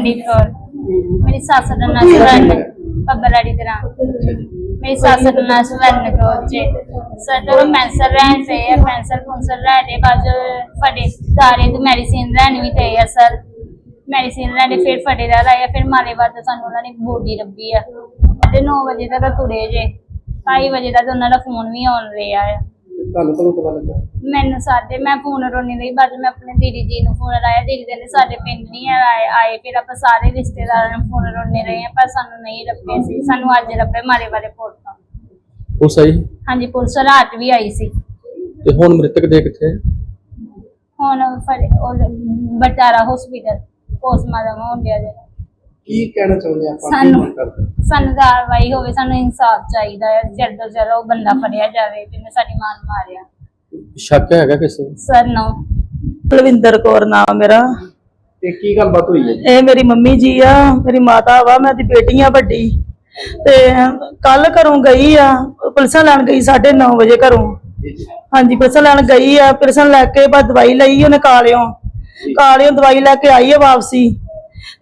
ਸੰਦੀਪ ਕੌਰ ਮੇਰੀ ਸੱਸ ਦਾ ਨਾਮ ਸਵਰਨ ਪੱਬਲਾੜੀ ਦੇ ਨਾਮ। ਮੇਰੀ ਸੱਸ ਦਾ ਨਾਮ ਸਵਰਨ ਕੌਰ ਜੀ ਸਾਡਾ ਪੈਂਸਰ ਰਹਿਣ ਤੇ ਹੈ ਪੈਂਸਰ ਪੁੰਸਰ ਰਹਿ ਦੇ ਫੜੇ ਸਾਰੇ ਤੋਂ ਮੈਡੀਸਿਨ ਲੈਣ ਵੀ ਤੇ ਆ, ਸਰ, ਮੈਡੀਸਿਨ ਲੈਣੇ ਫਿਰ ਫੜੇ ਦਾ ਲਾਇਆ, ਫਿਰ ਮਾਰੇ ਬਾਅਦ ਸਾਨੂੰ ਉਹਨਾਂ ਨੇ ਬੋਡੀ ਲੱਭੀ ਆ। ਤੇ 9 ਵਜੇ ਤੱਕ ਤੁਰੇ ਜੇ 2:30 ਵਜੇ ਤੱਕ ਉਹਨਾਂ ਦਾ ਫੋਨ ਵੀ ਆਉਣ ਰਿਹਾ ਆ। ਤੁਹਾਨੂੰ ਕਦੋਂ ਪਤਾ ਲੱਗਾ? ਮੈਨੂੰ ਸਾਡੇ ਮੈਂ ਫੋਨ ਰੋਣੀ ਲਈ ਬਾਅਦ ਮੈਂ ਆਪਣੇ ਦੀਦੀ ਜੀ ਨੂੰ ਫੋਨ ਲਾਇਆ ਦੀਦੀ ਕਹਿੰਦੇ ਸਾਡੇ ਪਿੰਡ ਨਹੀਂ ਆਏ ਆਏ ਫਿਰ ਆਪਾਂ ਸਾਰੇ ਰਿਸ਼ਤੇਦਾਰਾਂ ਨੂੰ ਫੋਨ ਰੋਣੇ ਰਹੇ ਆ ਪਰ ਸਾਨੂੰ ਨਹੀਂ ਲੱਭੇ ਸੀ। ਸਾਨੂੰ ਅੱਜ ਲੱਭੇ ਮਾਰੇ ਵਾਲੇ ਪੁਲਿਸ ਤੋਂ। ਉਹ ਸਹੀ ਹਾਂਜੀ ਪੁਲਿਸ ਰਾਤ ਵੀ ਆਈ ਸੀ। ਤੇ ਹੁਣ ਮ੍ਰਿਤਕ ਦੇ ਕਿੱਥੇ ਹੁਣ ਫੜੇ ਉਹ ਬਟਾਰਾ ਹਸਪੀਟਲ ਪੋਸਟਮਾਰਟਮ ਹੋਣ ਡਿਆ ਜੇ। ਕੀ ਕਹਿਣਾ ਚਾਹੁੰਦੇ ਆਪਾਂ? ਕੀ ਸਾਨੂੰ ਮੰਗ ਕਰਦੇ? ਸਾਨੂੰ ਕਾਰਵਾਈ ਹੋਵੇ ਸਾਨੂੰ ਇਨਸਾਫ ਚਾਹੀਦਾ ਹੈ ਜਲਦ ਤੋਂ ਜਲਦ ਉਹ ਬੰਦਾ ਫੜਿਆ ਜਾਵੇ ਜਿਹਨੇ ਸਾਡੀ ਮਾਂ ਨੂੰ ਮਾਰਿਆ। ਸ਼ੱਕ ਹੈਗਾ ਕਿਸੇ ਨੂੰ? ਸਰ ਨੋ ਕੁਲਵਿੰਦਰ ਕੌਰ ਨਾਮ ਮੇਰਾ। ਤੇ ਕੀ ਗੱਲਬਾਤ ਹੋਈ ਹੈ? ਜੀ? ਇਹ ਮੇਰੀ ਮੰਮੀ ਜੀ ਆ ਮੇਰੀ ਮਾਤਾ ਵਾ ਮੈਂ ਦੀ ਬੇਟੀ ਆ ਵੱਡੀ। ਤੇ ਕੱਲ ਘਰੋਂ ਗਈ ਆ ਪੁਲਿਸਾਂ ਲੈਣ ਗਈ 9:30 ਵਜੇ ਘਰੋਂ। ਜੀ ਜੀ। ਹਾਂਜੀ ਪੁਲਿਸਾਂ ਲੈਣ ਗਈ ਆ ਪੁਲਿਸਾਂ ਲੈ ਕੇ ਬਾਅਦ ਦਵਾਈ ਲਈ ਉਹਨੇ ਕਾਲਿਓ। ਕਾਲਿਓ ਦਵਾਈ ਲੈ ਕੇ ਆਈ ਆ ਵਾਪਸੀ।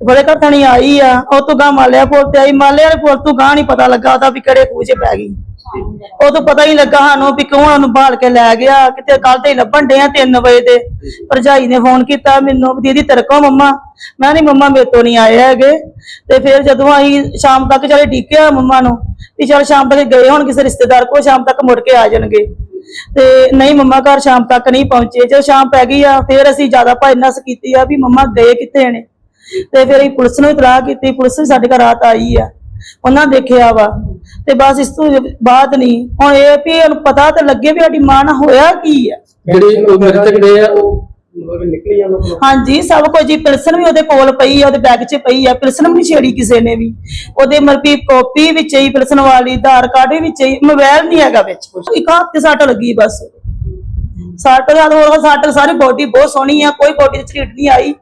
ਬੜੇ ਘਰ ਥਣੀ ਆਈ ਆ, ਉਹ ਤੋਂ ਗਾਂ ਮਾਲਿਆ ਪੁਲ ਤੇ ਆਈ, ਮਾਲਿਆ ਵਾਲੇ ਪੁਲ ਤੋਂ ਗਾਂ ਨਹੀਂ ਪਤਾ ਲੱਗਾ ਉਹਦਾ ਵੀ ਕਿਹੜੇ ਖੂਹ 'ਚ ਪੈ ਗਈ। ਉਹ ਤੋਂ ਪਤਾ ਹੀ ਲੱਗਾ ਸਾਨੂੰ ਵੀ ਕੌਣ ਉਹਨੂੰ ਬਾਲ ਕੇ ਲੈ ਗਿਆ, ਕਿਤੇ ਕੱਲ ਤੇ ਹੀ ਲੱਭਣ ਡੇ ਆ 3 ਵਜੇ ਦੇ। ਭਰਜਾਈ ਨੇ ਫੋਨ ਕੀਤਾ ਮੈਨੂੰ ਵੀ ਦੀਦੀ ਤੇਰੇ ਕੋਲ ਮੰਮਾ। ਮੈਂ ਨਹੀਂ ਮੰਮਾ ਮੇਰੇ ਤੋਂ ਨਹੀਂ ਆਏ ਹੈਗੇ। ਤੇ ਫਿਰ ਜਦੋਂ ਅਸੀਂ ਸ਼ਾਮ ਤੱਕ ਚਲੇ ਡੀਕਿਆ ਮੰਮਾ ਨੂੰ, ਵੀ ਚਲ ਸ਼ਾਮ ਤੱਕ ਗਏ ਹੋਣ ਕਿਸੇ ਰਿਸ਼ਤੇਦਾਰ ਕੋਲ, ਸ਼ਾਮ ਤੱਕ ਮੁੜ ਕੇ ਆ ਜਾਣਗੇ। ਤੇ ਨਹੀਂ ਮੰਮਾ ਘਰ ਸ਼ਾਮ ਤੱਕ ਨਹੀਂ ਪਹੁੰਚੇ। ਜਦੋਂ ਸ਼ਾਮ ਪੈ ਗਈ ਆ, ਫਿਰ ਅਸੀਂ ਜ਼ਿਆਦਾ ਭਾਈਨਸ ਕੀਤੀ ਆ ਵੀ ਮੰਮਾ ਗਏ ਕਿੱਥੇ ਨੇ? ਤੇ ਫਿਰ ਅਸੀਂ ਪੁਲਿਸ ਨੂੰ ਇਤਲਾਹ ਕੀਤੀ ਪੁਲਿਸ ਵੀ ਸਾਡੇ ਘਰ ਰਾਤ ਆਈ ਆ। ਉਹਨਾਂ ਦੇਖਿਆ ਵਾ। ਤੇ ਬਸ ਇਸ ਤੋਂ ਬਾਅਦ ਨਹੀਂ ਹੁਣ ਇਹ ਵੀ ਇਹਨੂੰ ਪਤਾ ਤੇ ਲੱਗੇ ਵੀ ਸਾਡੀ ਮਾਂ ਨਾਲ ਹੋਇਆ ਕੀ ਆ। ਜਿਹੜੀ ਉਹ ਮ੍ਰਿਤਕ ਦੇ ਆ? ਉਹ ਨਿਕਲੀ ਜਾਂਦਾ ਹਾਂਜੀ ਸਭ ਕੁਝ ਜੀ ਪਿਲਸਨ ਵੀ ਉਹਦੇ ਕੋਲ ਪਈ ਆ ਉਹਦੇ ਬੈਗ 'ਚ ਪਈ ਆ। ਪਿਲਸਨ ਵੀ ਨਹੀਂ ਛੇੜੀ ਕਿਸੇ ਨੇ ਵੀ। ਉਹਦੇ ਮਰਪੀ ਕਾਪੀ ਵਿੱਚ ਹੀ ਪਿਲਸਨ ਵਾਲੀ ਆਧਾਰ ਕਾਰਡ ਵੀ ਵਿੱਚ ਹੀ ਮੋਬਾਈਲ ਨਹੀਂ ਹੈਗਾ ਵਿੱਚ ਇੱਕ ਹੱਥ ਤੇ ਸੱਟ ਲੱਗੀ ਬਸ। ਸੱਟ ਦਾ ਹੋਰ ਸੱਟ ਸਾਰੀ ਬੋਡੀ ਬਹੁਤ ਸੋਹਣੀ ਆ ਕੋਈ ਬੋਡੀ 'ਚ ਝੀਟ ਨਹੀਂ ਆਈ।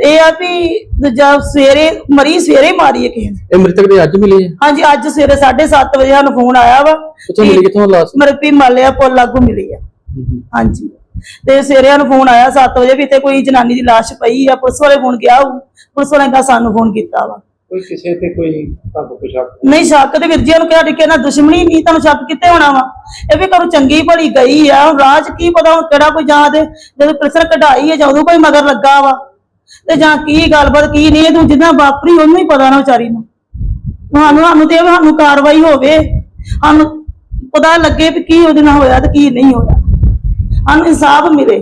ਇਹ ਆ ਵੀ ਦੂਜਾ ਸਵੇਰੇ ਮਰੀ ਸਵੇਰੇ ਮਾਰੀ ਹੈ ਕਿਸੇ ਨੇ। ਇਹ ਮ੍ਰਿਤਕ ਦੇ ਅੱਜ ਮਿਲੀ ਹੈ ਹਾਂਜੀ ਅੱਜ ਸਵੇਰੇ 7:30 ਵਜੇ ਸਾਨੂੰ ਫੋਨ ਆਇਆ ਵਾ ਉੱਥੋਂ ਮਿਲੀ ਕਿੱਥੋਂ ਲਾਸ? ਮਰਪੀ ਮਾਲਿਆ ਪੁੱਲ ਲਾਗੂ ਮਿਲੀ ਆ। ਹਾਂਜੀ। ਤੇ ਸਵੇਰੇ ਸਾਨੂੰ ਫੋਨ ਆਇਆ 7 ਵਜੇ ਵੀ ਤੇ ਕੋਈ ਜਨਾਨੀ ਦੀ ਲਾਸ਼ ਪਈ ਆ ਪੁਲਿਸ ਵਾਲੇ ਫੋਨ ਗਿਆ ਪੁਲਿਸ ਵਾਲੇ ਦਾ ਸਾਨੂੰ ਫੋਨ ਕੀਤਾ ਵਾ। ਕੋਈ ਕਿਸੇ ਤੇ ਕੋਈ ਤੁਹਾਨੂੰ ਕੋਈ ਸ਼ੱਕ? ਨਹੀਂ ਸ਼ੱਕ ਤੇ ਵੀਰ ਜੀ ਨੂੰ ਕਿਹਾ ਕਿ ਨਾ ਦੁਸ਼ਮਣੀ ਨਹੀਂ ਤੁਹਾਨੂੰ ਸ਼ੱਕ ਕਿੱਥੇ ਹੋਣਾ ਵਾ? ਇਹ ਵੀ ਘਰੋਂ ਚੰਗੀ ਭਲੀ ਗਈ ਆ ਰਾਜ ਕੀ ਪਤਾ ਹੁਣ ਕਿਹੜਾ ਕੋਈ ਜਾਂ ਦੇ ਜਦੋਂ ਪੁਲਿਸ ਕਢਾਈ ਹੈ ਜਾਂ ਉਦੋਂ ਕੋਈ ਮਗਰ ਲੱਗਾ ਵਾ। ਤੇ ਜਾਂ ਕੀ ਗੱਲਬਾਤ ਕੀ ਨਹੀਂ ਤੂੰ ਜਿੱਦਾਂ ਵਾਪਰੀ ਉਹਨੂੰ ਹੀ ਪਤਾ ਨਾ ਵਿਚਾਰੀ ਨੂੰ। ਤੁਹਾਨੂੰ ਸਾਨੂੰ ਤੇ ਸਾਨੂੰ ਕਾਰਵਾਈ ਹੋਵੇ। ਸਾਨੂੰ ਪਤਾ ਲੱਗੇ ਵੀ ਕੀ ਉਹਦੇ ਨਾਲ ਹੋਇਆ ਤੇ ਕੀ ਨਹੀਂ ਹੋਇਆ। ਸਾਨੂੰ ਇਨਸਾਫ ਮਿਲੇ।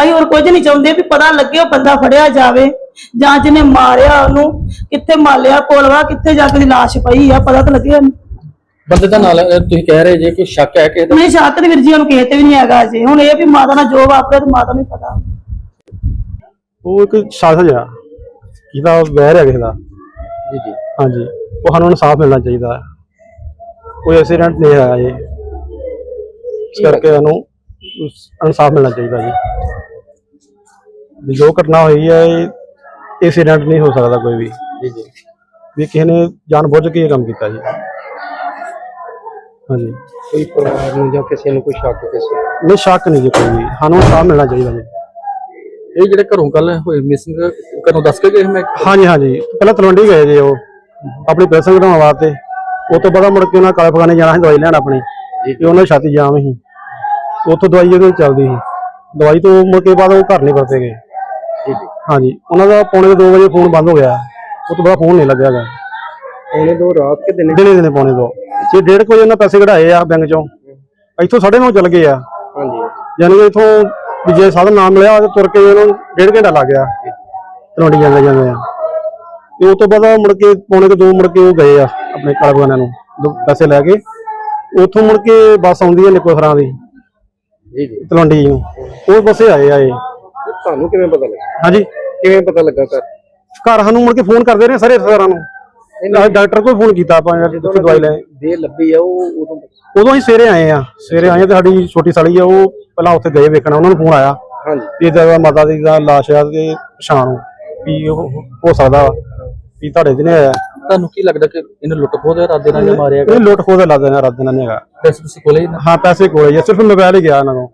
ਅਸੀਂ ਹੋਰ ਕੁਝ ਨਹੀਂ ਚਾਹੁੰਦੇ ਵੀ ਪਤਾ ਲੱਗੇ ਉਹ ਬੰਦਾ ਫੜਿਆ ਜਾਵੇ ਜਾਂ ਜਿਹਨੇ ਮਾਰਿਆ ਉਹਨੂੰ ਕਿੱਥੇ ਮਾਲਿਆ ਕੋਲਵਾ ਕਿੱਥੇ ਜਾ ਕੇ ਦੀ ਲਾਸ਼ ਪਈ ਆ ਪਤਾ ਤਾਂ ਲੱਗੇ ਉਹਨੂੰ। ਬੰਦੇ ਦਾ ਨਾਲ ਤੁਸੀਂ ਕਹਿ ਰਹੇ ਜੇ ਕੋਈ ਸ਼ੱਕ ਹੈ ਕਿਸੇ ਦਾ ਨਹੀਂ ਸ਼ੱਕ ਤੇ ਵੀਰ ਜੀ ਉਹਨੂੰ ਕਿਸੇ ਤੇ ਵੀ ਨਹੀਂ ਹੈਗਾ ਅਜੇ। ਹੁਣ ਇਹ ਵੀ ਮਾਤਾ ਨਾਲ ਜੋ ਵਾਪਰਿਆ ਤੇ ਮਾਤਾ ਨੂੰ ਪਤਾ। ਉਹ ਇੱਕ ਸ਼ਾਸਨ ਆ ਜਿਹਦਾ ਵੈਰ ਹੈ ਕਿਸੇ ਦਾ। ਜੀ ਜੀ। ਹਾਂਜੀ। ਉਹ ਸਾਨੂੰ ਇਨਸਾਫ ਮਿਲਣਾ ਚਾਹੀਦਾ। ਹੈ ਕੋਈ ਐਕਸੀਡੈਂਟ ਨਹੀਂ ਆਇਆ ਜੀ। ਇਸ ਕਰਕੇ ਸਾਨੂੰ ਇਨਸਾਫ ਮਿਲਣਾ ਚਾਹੀਦਾ ਜੀ। ਵੀ ਜੋ ਘਟਨਾ ਹੋਈ ਹੈ ਇਹ ਐਕਸੀਡੈਂਟ ਨਹੀਂ ਹੋ ਸਕਦਾ ਕੋਈ ਵੀ। ਜੀ ਜੀ। ਵੀ ਕਿਸੇ ਨੇ ਜਾਣਬੁੱਝ ਕੇ ਇਹ ਕੰਮ ਕੀਤਾ ਜੀ। ਹਾਂਜੀ। ਕੋਈ ਪਰਿਵਾਰ ਨੂੰ ਜਾਂ ਕਿਸੇ ਨੂੰ ਕੋਈ ਸ਼ੱਕ ਕਿਸੇ ਨਹੀਂ ਸ਼ੱਕ ਨਹੀਂ ਜੀ ਕੋਈ ਵੀ। ਸਾਨੂੰ ਇਨਸਾਫ ਮਿਲਣਾ ਚਾਹੀਦਾ ਜੀ। ਇਹ ਜਿਹੜੇ ਘਰੋਂ ਕੱਲ ਹੋਏ ਮਿਸਿੰਗ ਘਰੋਂ ਦੱਸ ਕੇ ਗਏ ਮੈਂ? ਹਾਂਜੀ ਹਾਂਜੀ। ਪਹਿਲਾਂ ਤਲਵੰਡੀ ਗਏ ਜੀ ਉਹ ਆਪਣੀ ਪੈਸੇ ਕਢਾਉਣ ਵਾਸਤੇ। ਉਹ ਤੋਂ ਬਾਅਦ ਮੁੜ ਕੇ ਉਹਨਾਂ ਕਾਲੇ ਪਖਾਨੇ ਜਾਣਾ ਸੀ ਦਵਾਈ ਲੈਣ ਆਪਣੀ। ਤੇ ਉਹਨਾਂ ਦੀ ਛਾਤੀ ਜਾਮ ਸੀ। ਉੱਥੋਂ ਦਵਾਈ ਉਹਦੇ ਚੱਲਦੀ ਸੀ। ਦਵਾਈ ਤੋਂ ਮੁੜ ਕੇ ਬਾਅਦ ਉਹ ਘਰ ਨਹੀਂ ਪਰਤੇ ਗਏ। ਹਾਂਜੀ। ਉਹਨਾਂ ਦਾ ਪੌਣੇ 2 ਵਜੇ ਫੋਨ ਬੰਦ ਹੋ ਗਿਆ। ਉਹ ਤੋਂ ਬਾਅਦ ਫੋਨ ਨਹੀਂ ਲੱਗਿਆ ਗਾ ਉਹਨੇ ਦੋ ਰਾਤ ਕੇ ਦਿਨ ਦਿਨੇ ਦਿਨੇ ਪੌਣੇ ਦੋ। ਜੇ ਡੇਢ ਕੁ ਵਜੇ ਉਹਨਾਂ ਪੈਸੇ ਕਢਾਏ ਆ ਬੈਂਕ ਚੋਂ ਇੱਥੋਂ 9:30 ਚੱਲ ਗਏ ਆ। ਹਾਂਜੀ। ਯਾਨੀ ਕਿ ਇਥੋਂ ਵੀ ਜੇ ਸਾਧਨ ਨਾ ਮਿਲਿਆ ਤੇ ਤੁਰ ਕੇ ਉਹਨੂੰ ਡੇਢ ਘੰਟਾ ਲੱਗ ਗਿਆ। ਤਲਵੰਡੀ ਜਾਂਦੇ ਜਾਂਦੇ ਆ। ਤੇ ਉਸ ਤੋਂ ਬਾਅਦ ਮੁੜ ਕੇ ਪੌਣੇ ਕੁ ਦੋ ਮੁੜ ਕੇ ਉਹ ਗਏ ਆ ਆਪਣੇ ਕਾਲਬਗਾਨਿਆਂ ਨੂੰ ਪੈਸੇ ਲੈ ਕੇ। ਉੱਥੋਂ ਮੁੜ ਕੇ ਬੱਸ ਆਉਂਦੀ ਹੈ ਨਿੱਕੋ ਸਰਾਂ ਦੀ ਜੀ ਜੀ। ਤਲਵੰਡੀ ਨੂੰ। ਉਹ ਬੱਸੇ ਆਏ ਆ ਇਹ। ਤੁਹਾਨੂੰ ਕਿਵੇਂ ਪਤਾ ਲੱਗਾ? ਹਾਂਜੀ। ਕਿਵੇਂ ਪਤਾ ਲੱਗਾ ਘਰ? ਘਰ ਸਾਨੂੰ ਮੁੜ ਕੇ ਫੋਨ ਕਰਦੇ ਨੇ ਸਾਰੇ ਰਿਸ਼ਤੇਦਾਰਾਂ ਨੂੰ। ਅਸੀਂ ਡਾਕਟਰ ਕੋਲ ਫੋਨ ਕੀਤਾ ਆਪਾਂ ਯਾਰ ਜਿੱਥੇ ਦਵਾਈ ਲੈ। ਦੇ ਲੱਭੀ ਆ ਉਹ ਉਦੋਂ ਉਦੋਂ ਅਸੀਂ ਸਵੇਰੇ ਆਏ ਆ ਸਵੇਰੇ ਆਏ ਤੇ ਸਾਡੀ ਛੋਟੀ ਸਾਲੀ ਆ ਉਹ ਪਹਿਲਾਂ ਉੱਥੇ ਗਏ ਵੇਖਣਾ ਉਹਨਾਂ ਨੂੰ ਫੋਨ ਆਇਆ ਹਾਂਜੀ। ਵੀ ਇਹਦਾ ਮਾਤਾ ਦੀ ਦਾ ਲਾਸ਼ ਆ ਤੇ ਪਛਾਣ ਹੋ ਵੀ ਉਹ ਹੋ ਸਕਦਾ ਵਾ ਤੁਹਾਡੇ ਦਿਨੇ ਆਇਆ। ਤੁਹਾਨੂੰ ਕੀ ਲੱਗਦਾ ਕਿ ਇਹਨੂੰ ਲੁੱਟ ਖੋਹ ਦੇ ਇਰਾਦੇ ਨਾਲ ਜਾਂ ਮਾਰਿਆ ਗਿਆ? ਇਹ ਲੁੱਟ ਖੋਹ ਦਾ ਲੱਗਦਾ ਨਾ ਰੱਦ ਨਹੀਂ ਹੈਗਾ। ਪੈਸੇ ਤੁਸੀਂ ਕੋਲੇ ਹੀ ਨਾ? ਹਾਂ ਪੈਸੇ ਕੋਲੇ ਹੀ ਆ ਸਿਰਫ ਮੋਬਾਈਲ ਹੀ ਗਿਆ ਇਹਨਾਂ ਨੂੰ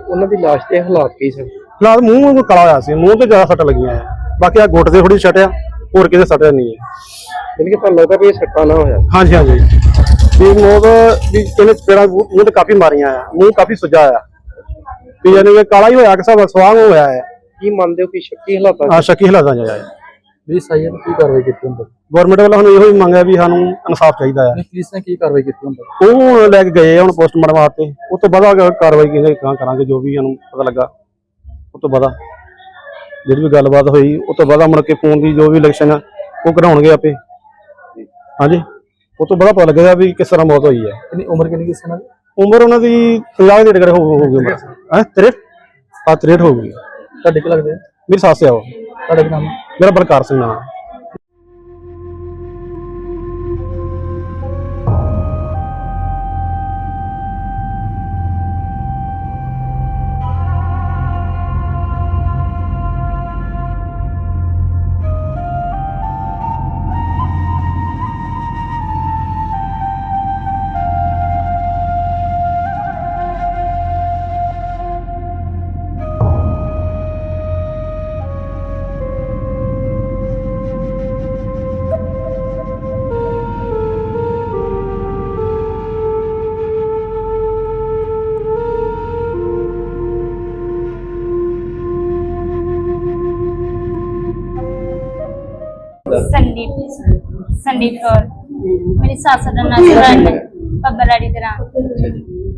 ਉਹਨਾਂ ਦੀ ਲਾਸ਼ ਦੇ ਹਾਲਾਤ ਕੀ ਸਨ ਫਿਲਹਾਲ ਮੂੰਹ ਨੂੰ ਕਾਲਾ ਹੋਇਆ ਸੀ ਮੂੰਹ ਤੇ ਜ਼ਿਆਦਾ ਸੱਟ ਲੱਗੀਆਂ ਆ। ਬਾਕੀ ਆ ਗੁੱਟ ਤੇ ਥੋੜੀ ਛਟਿਆ ਹੋਰ ਕਿਤੇ ਸੱਟਿਆ ਨਹੀਂ ਹੈ। ਯਾਨੀ ਕਿ ਤੁਹਾਨੂੰ ਲੱਗਦਾ ਵੀ ਇਹ ਸੱਟਾ ਨਾ ਹੋਇਆ। ਹਾਂਜੀ ਹਾਂਜੀ। ਵੀ ਮੋਦ ਵੀ ਇਹਨੇ ਪੇੜਾ ਮੂੰਹ ਤੇ ਕਾਫੀ ਮਾਰੀਆਂ ਆ। ਮੂੰਹ ਕਾਫੀ ਸੁੱਜਾ ਆ। ਵੀ ਯਾਨੀ ਕਿ ਕਾਲਾ ਹੀ ਹੋਇਆ ਕਿ ਸਭ ਸਵਾਂਗ ਹੋਇਆ ਹੈ ਕੀ ਮੰਨਦੇ ਹੋ ਕਿ ਸ਼ੱਕੀ ਹਾਲਾਤਾਂ ਆ ਸ਼ੱਕੀ ਹਾਲਾਤਾਂ ਚ ਆਇਆ ਜੀ ਸਾਈਏ ਨੇ ਕੀ ਕਾਰਵਾਈ ਕੀਤੀ ਹੁੰਦਾ? ਗਵਰਨਮੈਂਟ ਵੱਲੋਂ ਸਾਨੂੰ ਇਹੋ ਹੀ ਮੰਗਿਆ ਵੀ ਸਾਨੂੰ ਇਨਸਾਫ ਚਾਹੀਦਾ ਹੈ ਪੁਲਿਸ ਨੇ ਕੀ ਕਾਰਵਾਈ ਕੀਤੀ ਹੁੰਦਾ? ਉਹ ਲੈ ਕੇ ਗਏ ਹੁਣ ਪੋਸਟਮਾਰਟਮ ਵਾਸਤੇ। ਉਸ ਤੋਂ ਬਾਅਦ ਕਾਰਵਾਈ ਕਿਸੇ ਕਾਂ ਕਰਾਂਗੇ ਜੋ ਵੀ ਸਾਨੂੰ ਪਤਾ ਲੱਗਾ। ਉਸ ਤੋਂ ਬਾਅਦ ਜਿਹੜੀ ਵੀ ਗੱਲਬਾਤ ਹੋਈ ਉਸ ਤੋਂ ਬਾਅਦ ਮੁੜ ਕੇ ਫੋਨ ਦੀ ਜੋ ਵੀ ਇਲੈਕਸ਼ਨ ਆ ਉਹ ਕਰਾਉਣਗੇ ਆਪੇ। ਹਾਂਜੀ? ਉਸ ਤੋਂ ਬਾਅਦ ਪਤਾ ਲੱਗੇਗਾ ਵੀ ਕਿਸ ਤਰ੍ਹਾਂ ਮੌਤ ਹੋਈ ਹੈ। ਕਿੰਨੀ ਉਮਰ ਕਿੰਨੀ ਕਿਸੇ ਨਾਲ ਉਮਰ ਉਹਨਾਂ ਦੀ 50 ਦੇ ਡਗਰ ਹੋ ਹੋ ਗਈ ਉਮਰ। ਹੈ? 63 ਆ 63 ਹੋ ਗਈ। ਤੁਹਾਡੇ ਕੀ ਲੱਗਦੇ? ਮੇਰੀ ਸੱਸ ਆ ਉਹ। ਤੁਹਾਡਾ ਕੀ ਨਾਮ? ਮੇਰਾ ਬਲਕਾਰ ਸਿੰਘ ਨਾਮ। ਸੰਦੀਪ ਕੌਰ ਮੇਰੀ ਸੱਸ ਦਾ ਨਾਮ ਸਵਰਨ ਪੱਬਲਾੜੀ ਦੇ ਨਾਮ।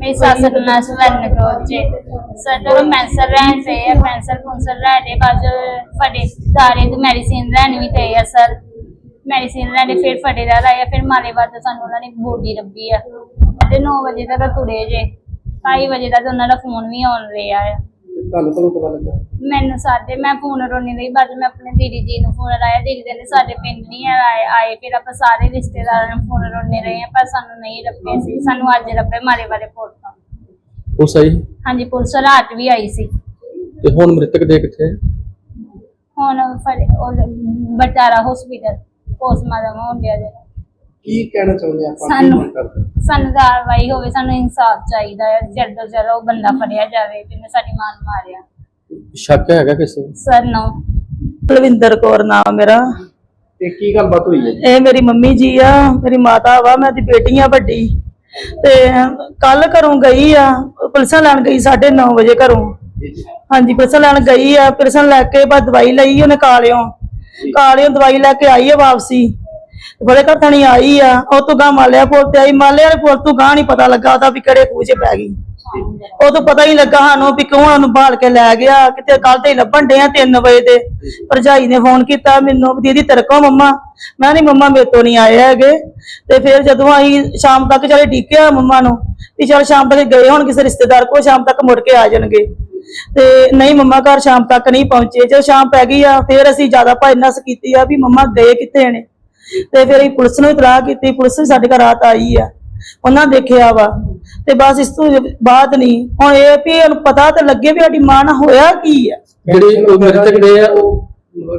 ਮੇਰੀ ਸੱਸ ਦਾ ਨਾਮ ਸਵਰਨ ਕੌਰ ਜੀ ਸਾਡਾ ਪੈਂਸਰ ਰਹਿਣ ਤੇ ਹੈ ਪੈਂਸਰ ਪੁੰਸਰ ਰਹਿ ਦੇ ਫੜੇ ਸਾਰੇ ਤੋਂ ਮੈਡੀਸਿਨ ਲੈਣ ਵੀ ਤੇ ਆ, ਸਰ। ਮੈਡੀਸਿਨ ਲੈਣੇ ਫਿਰ ਫੜੇ ਦਾ ਲਾਇਆ, ਫਿਰ ਮਾਰੇ ਬਾਅਦ ਸਾਨੂੰ ਉਹਨਾਂ ਨੇ ਬੋਡੀ ਲੱਭੀ ਆ। ਤੇ 9 ਵਜੇ ਤੱਕ ਤੁਰੇ ਜੇ। 2:30 ਵਜੇ ਤੱਕ ਉਹਨਾਂ ਦਾ ਫੋਨ ਵੀ ਆਉਣ ਰਿਹਾ ਆ। ਤੁਹਾਨੂੰ ਕਦੋਂ ਪਤਾ ਲੱਗਾ? ਮੈਨੂੰ ਸਾਡੇ ਮੈਂ ਫੋਨ ਰੋਣੀ ਲਈ ਬਾਅਦ ਮੈਂ ਆਪਣੇ ਦੀਦੀ ਜੀ ਨੂੰ ਫੋਨ ਲਾਇਆ ਦੀਦੀ ਕਹਿੰਦੇ ਸਾਡੇ ਪਿੰਡ ਨਹੀਂ ਆਏ ਆਏ ਫਿਰ ਆਪਾਂ ਸਾਰੇ ਰਿਸ਼ਤੇਦਾਰਾਂ ਨੂੰ ਫੋਨ ਰੋਣੇ ਰਹੇ ਆ ਪਰ ਸਾਨੂੰ ਨਹੀਂ ਲੱਭੇ ਸੀ। ਸਾਨੂੰ ਅੱਜ ਲੱਭੇ ਮਾਰੇ ਵਾਲੇ ਤੋਂ। ਪੁਲਿਸ ਆਈ? ਹਾਂਜੀ ਪੁਲਿਸ ਰਾਤ ਵੀ ਆਈ ਸੀ। ਤੇ ਹੁਣ ਮ੍ਰਿਤਕ ਦੇ ਕਿੱਥੇ ਹੈ? ਹੁਣ ਫੜ- ਉਹ ਬਟਾਰਾ ਹਸਪੀਟਲ ਪੋਸਟਮਾਰਟਮ ਹੋਣ ਡਿਆ ਜੇ। ਕੀ ਕਹਿਣਾ ਚਾਹੁੰਦੇ ਆਪਾਂ? ਕੀ ਸਾਨੂੰ ਮੰਗ ਕਰਦੇ? ਸਾਨੂੰ ਕਾਰਵਾਈ ਹੋਵੇ ਸਾਨੂੰ ਇਨਸਾਫ ਚਾਹੀਦਾ ਹੈ ਜਲਦ ਤੋਂ ਜਲਦ ਉਹ ਬੰਦਾ ਫੜਿਆ ਜਾਵੇ ਜਿਹਨੇ ਸਾਡੀ ਮਾਂ ਨੂੰ ਮਾਰਿਆ। ਸ਼ੱਕ ਹੈਗਾ ਕਿਸੇ ਨੂੰ? ਸਰ ਨੋ ਕੁਲਵਿੰਦਰ ਕੌਰ ਨਾਮ ਮੇਰਾ। ਤੇ ਕੀ ਗੱਲਬਾਤ ਹੋਈ ਹੈ? ਜੀ? ਇਹ ਮੇਰੀ ਮੰਮੀ ਜੀ ਆ ਮੇਰੀ ਮਾਤਾ ਵਾ ਮੈਂ ਦੀ ਬੇਟੀ ਆ ਵੱਡੀ। ਤੇ ਕੱਲ ਘਰੋਂ ਗਈ ਆ ਪੁਲਿਸਾਂ ਲੈਣ ਗਈ 9:30 ਵਜੇ ਘਰੋਂ। ਜੀ ਜੀ। ਹਾਂਜੀ ਪੁਲਿਸਾਂ ਲੈਣ ਗਈ ਆ ਪੁਲਿਸਾਂ ਲੈ ਕੇ ਬਾਅਦ ਦਵਾਈ ਲਈ ਉਹਨੇ ਕਾਲਿਓ। ਕਾਲਿਓ ਦਵਾਈ ਲੈ ਕੇ ਆਈ ਆ ਵਾਪਸੀ। ਬੜੇ ਘਰ ਥਣੀ ਆਈ ਆ, ਉਹ ਤੋਂ ਗਾਂ ਮਾਲਿਆ ਪੁਲ ਤੇ ਆਈ, ਮਾਲਿਆ ਵਾਲੇ ਪੁਲ ਤੋਂ ਗਾਂ ਨਹੀਂ ਪਤਾ ਲੱਗਾ, ਉਹਦਾ ਵੀ ਕਿਹੜੇ ਖੂਹ 'ਚ ਪੈ ਗਈ। ਉਹ ਤੋਂ ਪਤਾ ਹੀ ਲੱਗਾ ਸਾਨੂੰ ਵੀ ਕਿਉਂ ਉਹਨੂੰ ਬਾਲ ਕੇ ਲੈ ਗਿਆ, ਕਿਤੇ ਕੱਲ ਤੇ ਹੀ ਲੱਭਣ ਡੇ ਆ 3 ਵਜੇ ਦੇ। ਭਰਜਾਈ ਨੇ ਫੋਨ ਕੀਤਾ ਮੈਨੂੰ ਵੀ ਦੀਦੀ ਤੇਰੇ ਮੰਮਾ। ਮੈਂ ਨਹੀਂ ਮੰਮਾ ਮੇਰੇ ਤੋਂ ਨਹੀਂ ਆਏ ਹੈਗੇ। ਤੇ ਫਿਰ ਜਦੋਂ ਅਸੀਂ ਸ਼ਾਮ ਤੱਕ ਚਲੇ ਡੀਕਿਆ ਮੰਮਾ ਨੂੰ, ਵੀ ਚਲ ਸ਼ਾਮ ਤੱਕ ਗਏ ਹੋਣ ਕਿਸੇ ਰਿਸ਼ਤੇਦਾਰ ਕੋਲ, ਸ਼ਾਮ ਤੱਕ ਮੁੜ ਕੇ ਆ ਜਾਣਗੇ। ਤੇ ਨਹੀਂ ਮੰਮਾ ਘਰ ਸ਼ਾਮ ਤੱਕ ਨਹੀਂ ਪਹੁੰਚੇ। ਜਦੋਂ ਸ਼ਾਮ ਪੈ ਗਈ ਆ, ਫਿਰ ਅਸੀਂ ਜ਼ਿਆਦਾ ਭਾਈਨਸ ਕੀਤੀ ਆ ਵੀ ਮੰਮਾ ਗਏ ਕਿੱਥੇ ਨੇ? ਤੇ ਫਿਰ ਅਸੀਂ ਪੁਲਿਸ ਨੂੰ ਇਤਲਾਹ ਕੀਤੀ ਪੁਲਿਸ ਵੀ ਸਾਡੇ ਘਰ ਰਾਤ ਆਈ ਆ। ਉਹਨਾਂ ਦੇਖਿਆ ਵਾ। ਤੇ ਬਸ ਇਸ ਤੋਂ ਬਾਅਦ ਨਹੀਂ ਹੁਣ ਇਹ ਵੀ ਇਹਨੂੰ ਪਤਾ ਤੇ ਲੱਗੇ ਵੀ ਸਾਡੀ ਮਾਂ ਨਾਲ ਹੋਇਆ ਕੀ ਆ। ਜਿਹੜੀ ਉਹ ਮ੍ਰਿਤਕ ਦੇ ਆ? ਉਹ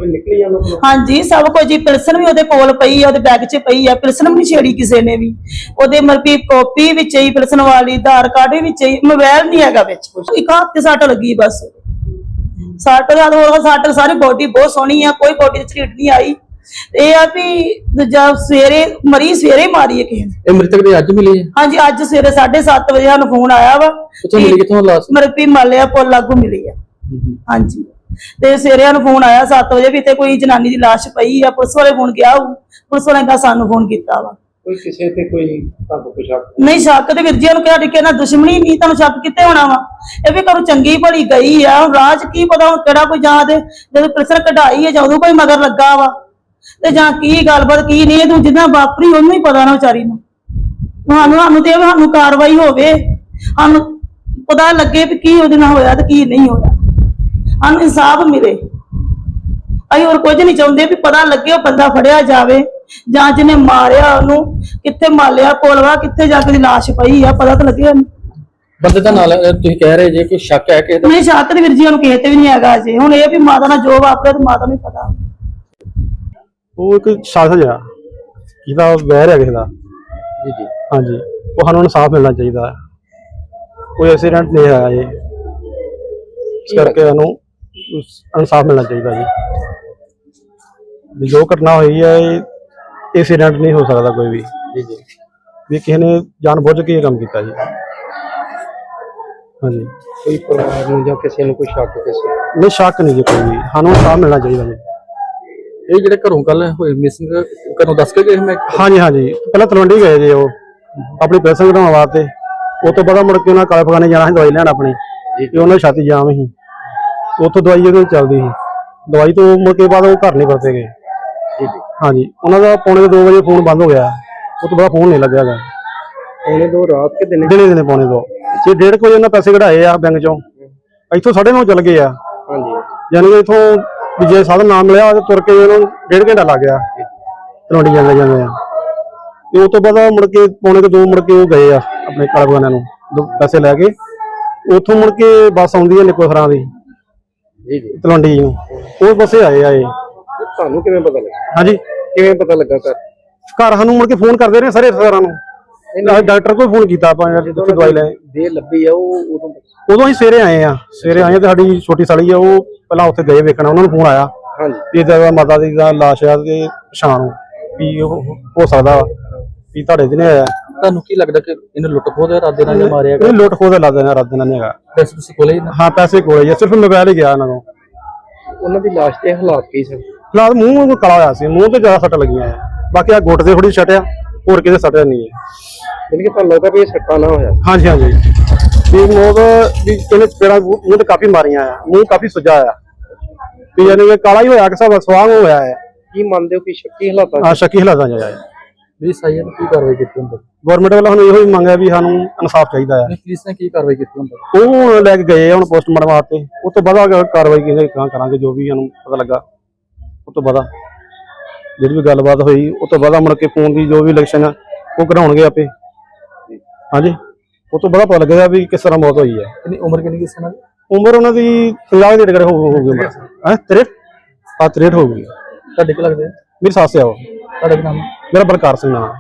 ਨਿਕਲੀ ਜਾਂਦਾ ਹਾਂਜੀ ਸਭ ਕੁਝ ਜੀ ਪਿਲਸਨ ਵੀ ਉਹਦੇ ਕੋਲ ਪਈ ਆ ਉਹਦੇ ਬੈਗ 'ਚ ਪਈ ਆ। ਪਿਲਸਨ ਵੀ ਨਹੀਂ ਛੇੜੀ ਕਿਸੇ ਨੇ ਵੀ। ਉਹਦੇ ਮਰਪੀ ਕਾਪੀ ਵਿੱਚ ਹੀ ਪਿਲਸਨ ਵਾਲੀ ਆਧਾਰ ਕਾਰਡ ਵੀ ਵਿੱਚ ਹੀ ਮੋਬਾਈਲ ਨਹੀਂ ਹੈਗਾ ਵਿੱਚ ਇੱਕ ਹੱਥ ਤੇ ਸੱਟ ਲੱਗੀ ਬਸ। ਸੱਟ ਦਾ ਹੋਰ ਸੱਟ ਸਾਰੀ ਬੋਡੀ ਬਹੁਤ ਸੋਹਣੀ ਆ ਕੋਈ ਬੋਡੀ 'ਚ ਝੀਟ ਨਹੀਂ ਆਈ। ਇਹ ਆ ਵੀ ਦੂਜਾ ਸਵੇਰੇ ਮਰੀ ਸਵੇਰੇ ਮਾਰੀ ਹੈ ਕਿਸੇ ਨੇ। ਇਹ ਮ੍ਰਿਤਕ ਦੇ ਅੱਜ ਮਿਲੀ ਹੈ ਹਾਂਜੀ ਅੱਜ ਸਵੇਰੇ 7:30 ਵਜੇ ਸਾਨੂੰ ਫੋਨ ਆਇਆ ਵਾ ਉੱਥੋਂ ਮਿਲੀ ਕਿੱਥੋਂ ਲਾਸ? ਮਰਪੀ ਮਾਲਿਆ ਪੁੱਲ ਲਾਗੂ ਮਿਲੀ ਆ। ਹਾਂਜੀ। ਤੇ ਸਵੇਰੇ ਸਾਨੂੰ ਫੋਨ ਆਇਆ 7 ਵਜੇ ਵੀ ਇੱਥੇ ਕੋਈ ਜਨਾਨੀ ਦੀ ਲਾਸ਼ ਪਈ ਆ ਪੁਲਿਸ ਵਾਲੇ ਫੋਨ ਗਿਆ ਪੁਲਿਸ ਵਾਲਿਆਂ ਦਾ ਸਾਨੂੰ ਫੋਨ ਕੀਤਾ ਵਾ। ਕੋਈ ਕਿਸੇ ਤੇ ਕੋਈ ਤੁਹਾਨੂੰ ਕੋਈ ਸ਼ੱਕ? ਨਹੀਂ ਸ਼ੱਕ ਤੇ ਵੀਰ ਜੀ ਨੂੰ ਕਿਹਾ ਕਿ ਨਾ ਦੁਸ਼ਮਣੀ ਨਹੀਂ ਤੁਹਾਨੂੰ ਸ਼ੱਕ ਕਿੱਥੇ ਹੋਣਾ ਵਾ? ਇਹ ਵੀ ਘਰੋਂ ਚੰਗੀ ਭਲੀ ਗਈ ਆ ਰਾਜ ਕੀ ਪਤਾ ਹੁਣ ਕਿਹੜਾ ਕੋਈ ਜਾਂ ਦੇ ਜਦੋਂ ਕਢਾਈ ਹੈ ਜਾਂ ਉਦੋਂ ਕੋਈ ਮਗਰ ਲੱਗਾ ਵਾ। ਤੇ ਜਾਂ ਕੀ ਗੱਲਬਾਤ ਕੀ ਨਹੀਂ ਤੂੰ ਜਿੱਦਾਂ ਵਾਪਰੀ ਉਹਨੂੰ ਹੀ ਪਤਾ ਨਾ ਵਿਚਾਰੀ ਨੂੰ। ਸਾਨੂੰ ਸਾਨੂੰ ਤੇ ਸਾਨੂੰ ਕਾਰਵਾਈ ਹੋਵੇ। ਸਾਨੂੰ ਪਤਾ ਲੱਗੇ ਵੀ ਕੀ ਉਹਦੇ ਨਾਲ ਹੋਇਆ ਤੇ ਕੀ ਨਹੀਂ ਹੋਇਆ। ਸਾਨੂੰ ਇਨਸਾਫ ਮਿਲੇ। ਅਸੀਂ ਹੋਰ ਕੁਝ ਨਹੀਂ ਚਾਹੁੰਦੇ ਵੀ ਪਤਾ ਲੱਗੇ ਉਹ ਬੰਦਾ ਫੜਿਆ ਜਾਵੇ ਜਾਂ ਜਿਹਨੇ ਮਾਰਿਆ ਉਹਨੂੰ ਕਿੱਥੇ ਮਾਲਿਆ ਕੋਲਵਾ ਕਿੱਥੇ ਜਾ ਕੇ ਦੀ ਲਾਸ਼ ਪਈ ਆ ਪਤਾ ਤਾਂ ਲੱਗੇ ਉਹਨੂੰ। ਬੰਦੇ ਦਾ ਨਾਲ ਤੁਸੀਂ ਕਹਿ ਰਹੇ ਜੇ ਕੋਈ ਸ਼ੱਕ ਹੈ ਕਿਸੇ ਦਾ ਨਹੀਂ ਸ਼ੱਕ ਤੇ ਵੀਰ ਜੀ ਉਹਨੂੰ ਕਿਸੇ ਤੇ ਵੀ ਨਹੀਂ ਹੈਗਾ ਅਜੇ। ਹੁਣ ਇਹ ਵੀ ਮਾਤਾ ਨਾਲ ਜੋ ਵਾਪਰਿਆ ਤੇ ਮਾਤਾ ਨੂੰ ਪਤਾ। ਉਹ ਇੱਕ ਸ਼ਾਸਨ ਆ ਜਿਹਦਾ ਵੈਰ ਹੈ ਕਿਸੇ ਦਾ। ਜੀ ਜੀ। ਹਾਂਜੀ। ਉਹ ਸਾਨੂੰ ਇਨਸਾਫ ਮਿਲਣਾ ਚਾਹੀਦਾ। ਹੈ ਕੋਈ ਐਕਸੀਡੈਂਟ ਨਹੀਂ ਆਇਆ ਜੀ। ਇਸ ਕਰਕੇ ਸਾਨੂੰ ਇਨਸਾਫ ਮਿਲਣਾ ਚਾਹੀਦਾ ਜੀ। ਵੀ ਜੋ ਘਟਨਾ ਹੋਈ ਹੈ ਇਹ ਐਕਸੀਡੈਂਟ ਨਹੀਂ ਹੋ ਸਕਦਾ ਕੋਈ ਵੀ। ਜੀ ਜੀ। ਵੀ ਕਿਸੇ ਨੇ ਜਾਣਬੁੱਝ ਕੇ ਇਹ ਕੰਮ ਕੀਤਾ ਜੀ। ਹਾਂਜੀ। ਕੋਈ ਪਰਿਵਾਰ ਨੂੰ ਜਾਂ ਕਿਸੇ ਨੂੰ ਕੋਈ ਸ਼ੱਕ ਕਿਸੇ ਨਹੀਂ ਸ਼ੱਕ ਨਹੀਂ ਜੀ ਕੋਈ ਵੀ। ਸਾਨੂੰ ਇਨਸਾਫ ਮਿਲਣਾ ਚਾਹੀਦਾ ਜੀ। ਇਹ ਜਿਹੜੇ ਘਰੋਂ ਕੱਲ ਹੋਏ ਮਿਸਿੰਗ ਘਰੋਂ ਦੱਸ ਕੇ ਗਏ ਸੀ ਮੈਂ? ਹਾਂਜੀ ਹਾਂਜੀ। ਪਹਿਲਾਂ ਤਲਵੰਡੀ ਗਏ ਜੀ ਉਹ ਆਪਣੀ ਪੈਸੇ ਕਢਾਉਣ ਵਾਸਤੇ। ਉਹ ਤੋਂ ਬਾਅਦ ਮੁੜ ਕੇ ਉਹਨਾਂ ਕਾਲੇ ਫਗਾਨੇ ਜਾਣਾ ਸੀ ਦਵਾਈ ਲੈਣ ਆਪਣੀ। ਤੇ ਉਹਨਾਂ ਦੀ ਛਾਤੀ ਜਾਮ ਸੀ। ਉੱਥੋਂ ਦਵਾਈ ਉਹਦੇ ਚੱਲਦੀ ਸੀ। ਦਵਾਈ ਤੋਂ ਮੁੜ ਕੇ ਬਾਅਦ ਉਹ ਘਰ ਨਹੀਂ ਪਰਤੇ ਗਏ। ਜੀ ਜੀ ਹਾਂਜੀ। ਉਹਨਾਂ ਦਾ ਪੌਣੇ 2 ਵਜੇ ਫੋਨ ਬੰਦ ਹੋ ਗਿਆ। ਉਹ ਤੋਂ ਬਾਅਦ ਫੋਨ ਨਹੀਂ ਲੱਗਿਆਗਾ ਉਹਨੇ ਦੋ ਰਾਤ ਕੇ ਦਿਨੇ ਦਿਨੇ ਦਿਨੇ ਪੌਣੇ ਦੋ। ਜੇ ਡੇਢ ਕੁ ਵਜੇ ਉਹਨਾਂ ਪੈਸੇ ਕਢਾਏ ਆ ਬੈਂਕ ਚੋਂ ਇੱਥੋਂ 9:30 ਚੱਲ ਗਏ ਆ। ਹਾਂਜੀ। ਯਾਨੀ ਕਿ ਇਥੋਂ ਵੀ ਜੇ ਸਾਧਨ ਨਾ ਮਿਲਿਆ ਤੇ ਤੁਰ ਕੇ ਉਹਨੂੰ ਡੇਢ ਘੰਟਾ ਲੱਗ ਗਿਆ। ਤਲਵੰਡੀ ਜਾਂਦੇ ਜਾਂਦੇ ਆ। ਤੇ ਉਸ ਤੋਂ ਬਾਅਦ ਮੁੜ ਕੇ ਪੌਣੇ ਕੁ ਦੋ ਮੁੜ ਕੇ ਉਹ ਗਏ ਆ ਆਪਣੇ ਕਾਲੇ ਬਗਾਨਿਆਂ ਨੂੰ ਪੈਸੇ ਲੈ ਕੇ। ਉੱਥੋਂ ਮੁੜ ਕੇ ਬੱਸ ਆਉਂਦੀ ਹੈ ਨਿੱਕੋ ਸਰਾਂ ਦੀ ਜੀ ਜੀ। ਤਲਵੰਡੀ ਨੂੰ। ਉਹ ਬੱਸੇ ਆਏ ਆ ਇਹ। ਤੁਹਾਨੂੰ ਕਿਵੇਂ ਪਤਾ ਲੱਗਾ? ਹਾਂਜੀ। ਕਿਵੇਂ ਪਤਾ ਲੱਗਾ ਘਰ? ਘਰ ਸਾਨੂੰ ਮੁੜ ਕੇ ਫੋਨ ਕਰਦੇ ਰਹੇ ਸਾਰੇ ਰਿਸ਼ਤੇਦਾਰਾਂ ਨੂੰ। ਡਾਕਟਰ ਕੋਲ ਫੋਨ ਕੀਤਾ ਆਪਾਂ ਯਾਰ ਜਿੱਥੇ ਦਵਾਈ ਲੈ। ਦੇ ਲੱਭੀ ਆ ਉਹ ਉਦੋਂ ਉਦੋਂ ਅਸੀਂ ਸਵੇਰੇ ਆਏ ਆ ਸਵੇਰੇ ਆਏ ਆ ਤੇ ਸਾਡੀ ਛੋਟੀ ਸਾਲੀ ਆ ਉਹ ਪਹਿਲਾਂ ਉੱਥੇ ਗਏ ਵੇਖਣਾ ਉਹਨਾਂ ਨੂੰ ਫੋਨ ਆਇਆ। ਹਾਂਜੀ। ਵੀ ਇਹਦਾ ਮਾਤਾ ਦੀ ਦਾ ਲਾਸ਼ ਆ ਤੇ ਪਛਾਣ ਹੋ ਵੀ ਉਹ ਹੋ ਸਕਦਾ ਵਾ ਤੁਹਾਡੇ ਦਿਨੇ ਆਇਆ। ਤੁਹਾਨੂੰ ਕੀ ਲੱਗਦਾ ਕਿ ਇਹਨੇ ਲੁੱਟ ਖੋਹ ਦੇ ਇਰਾਦੇ ਨਾਲ ਜਾਂ ਮਾਰਿਆ ਗਿਆ? ਇਹ ਲੁੱਟ ਖੋਹ ਦਾ ਲੱਗਦਾ ਨਾ ਰੱਦ ਨਹੀਂ ਹੈਗਾ। ਪੈਸੇ ਤੁਸੀਂ ਕੋਲੇ ਹੀ ਨਾ? ਹਾਂ ਪੈਸੇ ਕੋਲੇ ਹੀ ਆ, ਸਿਰਫ ਮੋਬਾਈਲ ਹੀ ਗਿਆ ਇਹਨਾਂ ਨੂੰ ਉਹਨਾਂ ਦੀ ਲਾਸ਼ ਦੇ ਹਾਲਾਤ ਕੀ ਸਨ ਫਿਲਹਾਲ ਮੂੰਹ ਨੂੰ ਕਾਲਾ ਹੋਇਆ ਸੀ ਮੂੰਹ ਤੇ ਜ਼ਿਆਦਾ ਸੱਟ ਲੱਗੀਆਂ ਆ। ਬਾਕੀ ਆ ਗੁੱਟ ਤੇ ਥੋੜੀ ਛਟਿਆ ਹੋਰ ਕਿਤੇ ਸੱਟਿਆ ਨਹੀਂ ਹੈ। ਯਾਨੀ ਕਿ ਤੁਹਾਨੂੰ ਲੱਗਦਾ ਵੀ ਇਹ ਸੱਟਾ ਨਾ ਹੋਇਆ। ਹਾਂਜੀ ਹਾਂਜੀ। ਵੀ ਮੋਦ ਵੀ ਇਹਨੇ ਪੇੜਾ ਮੂੰਹ ਤੇ ਕਾਫੀ ਮਾਰੀਆਂ ਆ ਮੂੰਹ ਕਾਫੀ ਸੁਜਾ ਆ। ਵੀ ਯਾਨੀ ਕਿ ਕਾਲਾ ਹੀ ਹੋਇਆ ਕਿ ਸਭ ਸਵਾਗ ਹੋਇਆ ਹੈ ਕੀ ਮੰਨਦੇ ਹੋ ਕਿ ਸ਼ੱਕੀ ਹਾਲਾਤਾਂ ਆ ਸ਼ੱਕੀ ਹਾਲਾਤਾਂ ਚ ਆਇਆ ਵੀ ਸਾਈਏ ਨੇ ਕੀ ਕਾਰਵਾਈ ਕੀਤੀ ਹੁੰਦਾ? ਗਵਰਨਮੈਂਟ ਵੱਲੋਂ ਸਾਨੂੰ ਇਹੋ ਹੀ ਮੰਗਿਆ ਵੀ ਸਾਨੂੰ ਇਨਸਾਫ ਚਾਹੀਦਾ ਹੈ ਨਹੀਂ ਪੁਲਿਸ ਨੇ ਕੀ ਕਾਰਵਾਈ ਕੀਤੀ ਹੁੰਦਾ? ਉਹ ਹੁਣ ਲੈ ਕੇ ਗਏ ਆ ਹੁਣ ਪੋਸਟਮਾਰਟਮ ਵਾਸਤੇ। ਉਸ ਤੋਂ ਬਾਅਦ ਅਗਰ ਕਾਰਵਾਈ ਕਿਸੇ ਕਾਂ ਕਰਾਂਗੇ ਜੋ ਵੀ ਸਾਨੂੰ ਪਤਾ ਲੱਗਾ। ਉਸ ਤੋਂ ਬਾਅਦ ਜਿਹੜੀ ਵੀ ਗੱਲਬਾਤ ਹੋਈ ਉਸ ਤੋਂ ਬਾਅਦ ਮੁੜ ਕੇ ਫੋਨ ਦੀ ਜੋ ਵੀ ਇਲੈਕਸ਼ਨ ਆ ਉਹ ਕਰਾਉਣਗੇ ਆਪੇ। ਹਾਂਜੀ। ਉਸ ਤੋਂ ਬਾਅਦ ਪਤਾ ਲੱਗੇਗਾ ਵੀ ਕਿਸ ਤਰ੍ਹਾਂ ਮੌਤ ਹੋਈ ਹੈ। ਕਿੰਨੀ ਉਮਰ ਕਿੰਨੀ ਕਿਸੇ ਨਾਲ ਉਮਰ ਉਹਨਾਂ ਦੀ 50 ਦੇ ਡਗਰ ਹੋ ਹੋ ਗਈ ਉਮਰ। ਹੈ? 63 ਆ 63 ਹੋ ਗਈ। ਤੁਹਾਡੇ ਕੀ ਲੱਗਦਾ? ਮੇਰੀ ਸੱਸ ਆ ਉਹ। ਤੁਹਾਡਾ ਕੀ ਨਾਮ? ਮੇਰਾ ਬਲਕਾਰ ਸਿੰਘ ਨਾਮ।